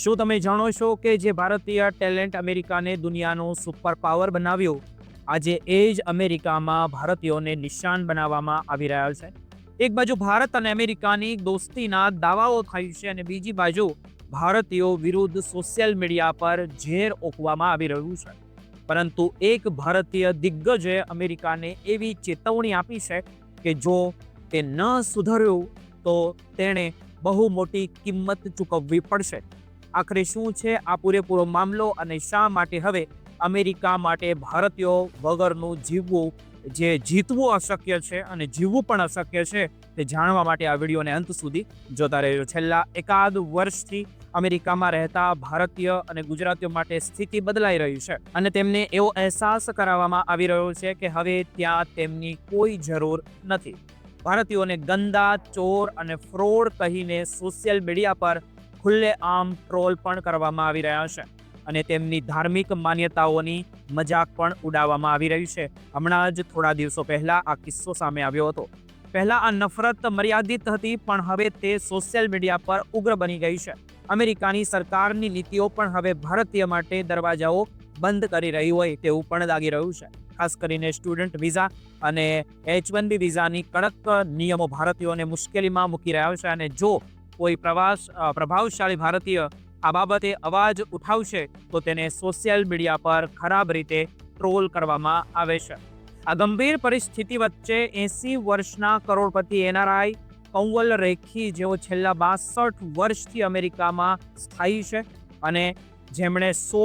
શું તમે જાણો છો કે જે ભારતીય ટેલેન્ટ અમેરિકાને દુનિયાનો સુપર પાવર બનાવ્યો? આજે એ જ અમેરિકામાં ભારતીયોને નિશાન બનાવવામાં આવી રહ્યા છે. એક બાજુ ભારત અને અમેરિકાની દોસ્તીના દાવાઓ થાય છે અને બીજી બાજુ ભારતીયો વિરુદ્ધ સોશિયલ મીડિયા પર ઝેર ઓકવામાં આવી રહ્યું છે. પરંતુ એક ભારતીય દિગ્ગજે અમેરિકાને એવી ચેતવણી આપી છે કે જો તે ન સુધર્યું તો તેણે બહુ મોટી કિંમત ચૂકવવી પડશે. આખરે શું છે? આ પૂરેપૂરો મામલો અને શા માટે હવે અમેરિકા માટે ભારતીયો વગરનું જીવવું જે જીતવું અશક્ય છે અને જીવવું પણ અશક્ય છે તે જાણવા માટે આ વિડીયોને અંત સુધી જોતા રહેજો. છેલ્લા એકાદ વર્ષથી અમેરિકામાં રહેતા ભારતીય અને ગુજરાતીઓ માટે સ્થિતિ બદલાઈ રહી છે અને તેમને એવો અહેસાસ કરાવવામાં આવી રહ્યો છે કે હવે ત્યાં તેમની કોઈ જરૂર નથી. ભારતીયોને ગંદા ચોર અને ફ્રોડ કહીને સોશિયલ મીડિયા પર ખુલ્લે આમ ટ્રોલ પણ કરવામાં આવી રહ્યા છે અને તેમની ધાર્મિક માન્યતાઓની મજાક પણ ઉડાવવામાં આવી રહી છે. હમણાં જ થોડા દિવસો પહેલા આ કિસ્સો સામે આવ્યો હતો. પહેલા આ નફરત મર્યાદિત હતી, પણ હવે તે સોશિયલ મીડિયા પર ઉગ્ર બની ગઈ છે. અમેરિકાની સરકારની નીતિઓ પણ હવે ભારતીય માટે દરવાજાઓ બંધ કરી રહી હોય તેવું પણ લાગી રહ્યું છે. ખાસ કરીને સ્ટુડન્ટ વિઝા અને એચ વન બી વિઝાની કડક નિયમો ભારતીયોને મુશ્કેલીમાં મૂકી રહ્યા છે અને જો કોઈ પ્રવાસ પ્રભાવશાળી ભારતીય આ બાબતે અવાજ ઉઠાવશે, તો તેને સોશિયલ મીડિયા પર ખરાબ રીતે ટ્રોલ કરવામાં આવે છે. આ ગંભીર પરિસ્થિતિ વચ્ચે એસી વર્ષના કરોડપતિ એનઆરઆઈ કંવલ રેખી જેઓ છેલ્લા બાસઠ વર્ષથી અમેરિકામાં સ્થાયી છે અને જેમણે સો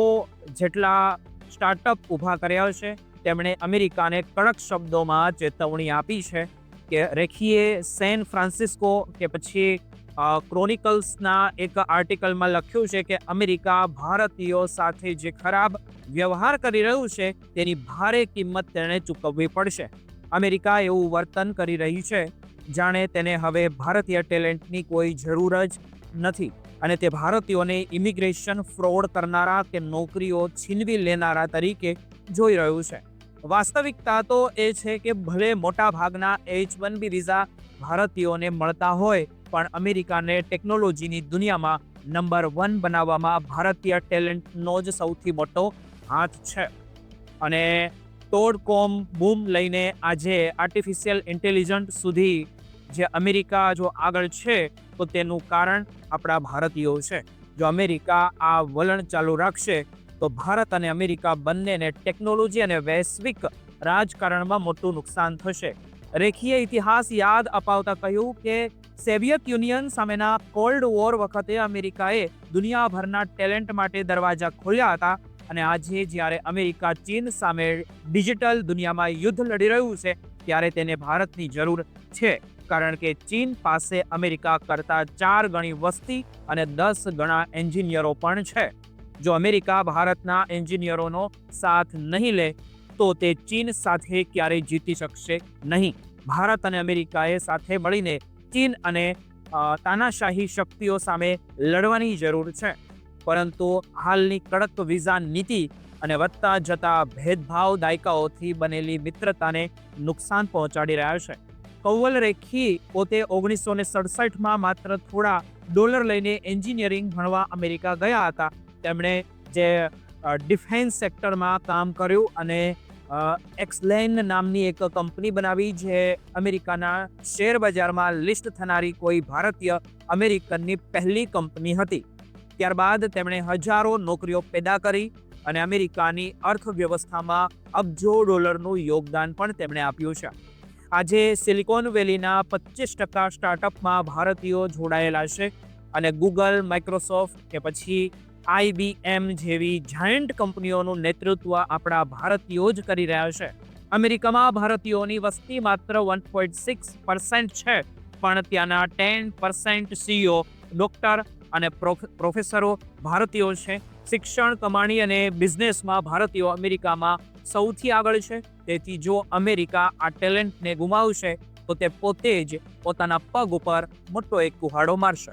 જેટલા સ્ટાર્ટઅપ ઊભા કર્યા છે, તેમણે અમેરિકાને કડક શબ્દોમાં ચેતવણી આપી છે કે રેખીએ સેન ફ્રાન્સિસ્કો કે પછી ક્રોનિકલ્સના એક આર્ટિકલમાં લખ્યું છે કે અમેરિકા ભારતીયો સાથે જે ખરાબ વ્યવહાર કરી રહ્યું છે, તેની ભારે કિંમત તેણે ચૂકવવી પડશે. અમેરિકા એવું વર્તન કરી રહી છે, જાણે તેને હવે ભારતીય ટેલેન્ટની કોઈ જરૂર જ નથી અને તે ભારતીયોને ઇમિગ્રેશન ફ્રોડ કરનારા કે નોકરીઓ છીનવી લેનારા તરીકે જોઈ રહ્યું છે. વાસ્તવિકતા તો એ છે કે ભલે મોટા ભાગના એચ વન બી વિઝા ભારતીયોને મળતા હોય પણ અમેરિકાને ટેકનોલોજીની દુનિયામાં નંબર વન બનાવવામાં ભારતીય ટેલેન્ટનો જ સૌથી મોટો હાથ છે. અને તોડકોમ બૂમ લઈને આજે આર્ટિફિશિયલ ઇન્ટેલિજન્ટ સુધી જે અમેરિકા જો આગળ છે, તો તેનું કારણ આપણા ભારતીયો છે. જો અમેરિકા આ વલણ ચાલુ રાખશે, તો ભારત અને અમેરિકા બંનેને ટેકનોલોજી અને વૈશ્વિક રાજકારણમાં મોટું નુકસાન થશે. રેખીય ઇતિહાસ યાદ અપાવતા કહ્યું કે સોવિયત યુનિયન સામેના કોલ્ડ વોર વખતે અમેરિકાએ દુનિયાભરના ટેલેન્ટ માટે દરવાજા ખોલ્યા હતા અને આજે જ્યારે અમેરિકા ચીન સામે ડિજિટલ દુનિયામાં યુદ્ધ લડી રહ્યું છે, ત્યારે તેને ભારતની જરૂર છે. કારણ કે ચીન પાસે અમેરિકા કરતાં ચાર ગણી વસ્તી અને દસ ગણા એન્જિનિયરો પણ છે. જો અમેરિકા ભારતના એન્જિનિયરોનો સાથ નહીં લે, તો તે ચીન સાથે ક્યારેય જીતી શકશે નહીં. ભારત અને અમેરિકાએ સાથે મળીને ચીન અને તાનાશાહી શક્તિઓ સામે લડવાની જરૂર છે. પરંતુ હાલની કડક વિઝા નીતિ અને વધતા જતા ભેદભાવ દાયકાઓથી બનેલી મિત્રતાને નુકસાન પહોંચાડી રહ્યા છે. કૌવલ રેખી પોતે ઓગણીસો ને સડસઠમાં માત્ર થોડા ડોલર લઈને એન્જિનિયરિંગ ભણવા અમેરિકા ગયા હતા. તેમણે જે ડિફેન્સ સેક્ટરમાં કામ કર્યું અને એક્સલેન નામની એક કંપની બનાવી જે અમેરિકાના શેર બજારમાં લિસ્ટ થનારી કોઈ ભારતીય અમેરિકનની પહેલી કંપની હતી. ત્યારબાદ તેમણે હજારો નોકરીઓ પેદા કરી અને અમેરિકાની અર્થવ્યવસ્થામાં અબજો ડોલરનું યોગદાન પણ તેમણે આપ્યું છે. આજે સિલિકોન વેલીના પચીસ ટકા સ્ટાર્ટઅપમાં ભારતીયો જોડાયેલા છે અને ગૂગલ માઇક્રોસોફ્ટ કે પછી આઈબીએમ જેવી જાયન્ટ કંપનીઓનું નેતૃત્વ આપણા ભારતીયો જ કરી રહ્યા છે. અમેરિકામાં ભારતીયોની વસ્તી માત્ર વન પોઈન્ટ સિક્સ પર્સન્ટ છે, પણ ત્યાંના ટેન પર્સન્ટ સીઓ ડોક્ટર અને પ્રોફ- પ્રોફેસરો ભારતીયો છે. શિક્ષણ કમાણી અને બિઝનેસમાં ભારતીયો અમેરિકામાં સૌથી આગળ છે. તેથી જો અમેરિકા આ ટેલેન્ટને ગુમાવશે, તો તે પોતે જ પોતાના પગ ઉપર મોટો એક કુહાડો મારશે.